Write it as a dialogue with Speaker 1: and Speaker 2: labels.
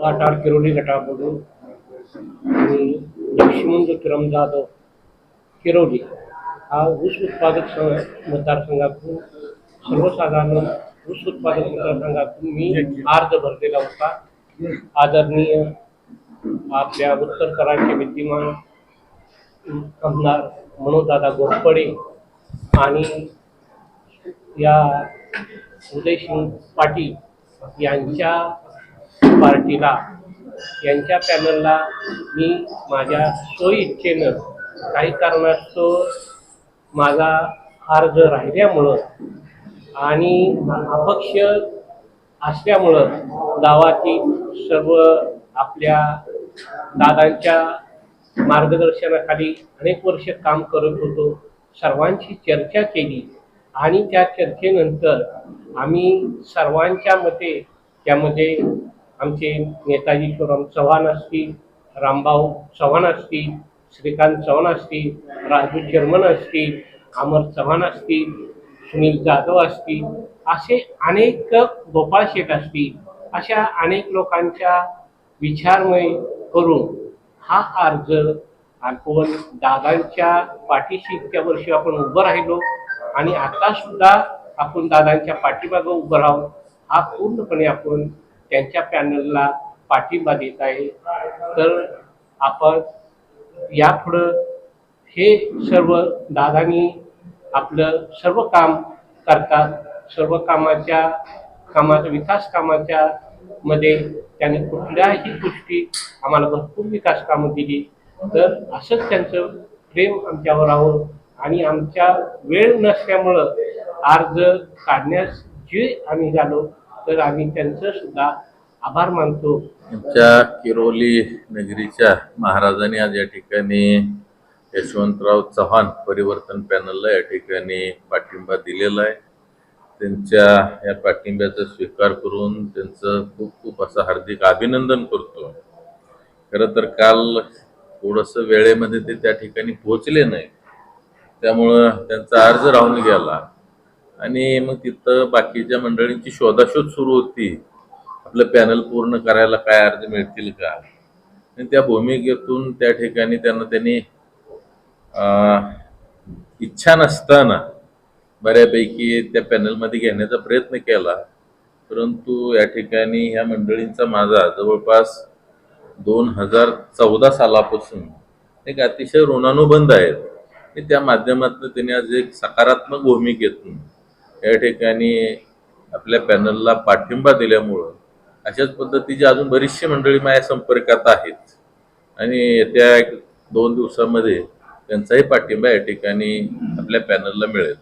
Speaker 1: वाटार किरोली गटाकडून आणि लक्ष्मण विक्रम जाधव किरोली हा ऊस उत्पादक संघ मतदारसंघातून सर्वसाधारण ऊस उत्पादक मतदारसंघातून मी अर्ज भरलेला होता. आदरणीय आपल्या उत्तरकरांचे विद्यमान आमदार मनोजदादा घोरपडे आणि या उदयसिंग पाटील यांच्या पार्टीला. यांच्या पॅनलला मी माझ्या सोयीच्छेनं काही कारणास्तव माझा अर्ज राहिल्यामुळं आणि अपक्ष असल्यामुळं गावातील सर्व आपल्या दादांच्या मार्गदर्शनाखाली अनेक वर्ष काम करत होतो सर्वांशी चर्चा केली आणि त्या चर्चेनंतर आम्ही सर्वांच्या मते त्यामध्ये आमचे नेताजी शिवराम चव्हाण असतील रामभाऊ चव्हाण असतील श्रीकांत चव्हाण असतील राजू चर्मन असतील अमर चव्हाण असतील सुनील जाधव असतील असे अनेक गोपाळ शेठ असतील अशा अनेक लोकांच्या विचारमय करून हा अर्ज आपण दादांच्या पाठीशी इतक्या वर्षी आपण उभं राहिलो आणि आता सुद्धा आपण दादांच्या पाठीमागं उभं राहू हा पूर्णपणे आपण त्यांच्या पॅनलला पाठिंबा देत आहे. तर आपण यापुढं हे सर्व दादानी आपलं सर्व काम करतात. सर्व कामाच्या कामाच्या विकास कामाच्या मध्ये त्याने कुठल्याही गोष्टी आम्हाला भरपूर विकास कामं दिली. तर असंच त्यांचं प्रेम आमच्यावर राहून आणि आमच्या वेळ नसल्यामुळं अर्ज काढण्यास जे आम्ही झालो तर आम्ही त्यांचं सुद्धा आभार मानतो.
Speaker 2: आमच्या किरोली नगरीच्या महाराजांनी आज या ठिकाणी यशवंतराव चव्हाण परिवर्तन पॅनलला या ठिकाणी पाठिंबा दिलेला आहे. त्यांच्या या पाठिंब्याचा स्वीकार करून त्यांचं खूप खूप असं हार्दिक अभिनंदन करतो. खरं तर काल थोडंसं वेळेमध्ये ते त्या ठिकाणी पोहोचले नाही. त्यामुळं त्यांचा अर्ज राहून गेला. आणि मग तिथं बाकीच्या मंडळींची शोधाशोध सुरू होती. आपलं पॅनल पूर्ण करायला काय अर्ज मिळतील का? आणि त्या भूमिकेतून त्या ठिकाणी त्यांना त्यांनी इच्छा नसताना बऱ्यापैकी त्या पॅनलमध्ये घेण्याचा प्रयत्न केला. परंतु या ठिकाणी ह्या मंडळींचा माझा जवळपास दोन हजार चौदा सालापासून एक अतिशय ऋणानुबंध आहेत त्या माध्यमातून त्यांनी आज एक सकारात्मक भूमिकेतून या ठिकाणी आपल्या पॅनलला पाठिंबा दिल्यामुळं अशाच पद्धतीची अजून बरीचशी मंडळी माझ्या संपर्कात आहेत. आणि येत्या एक दोन दिवसामध्ये त्यांचाही पाठिंबा या ठिकाणी आपल्या पॅनलला मिळेल.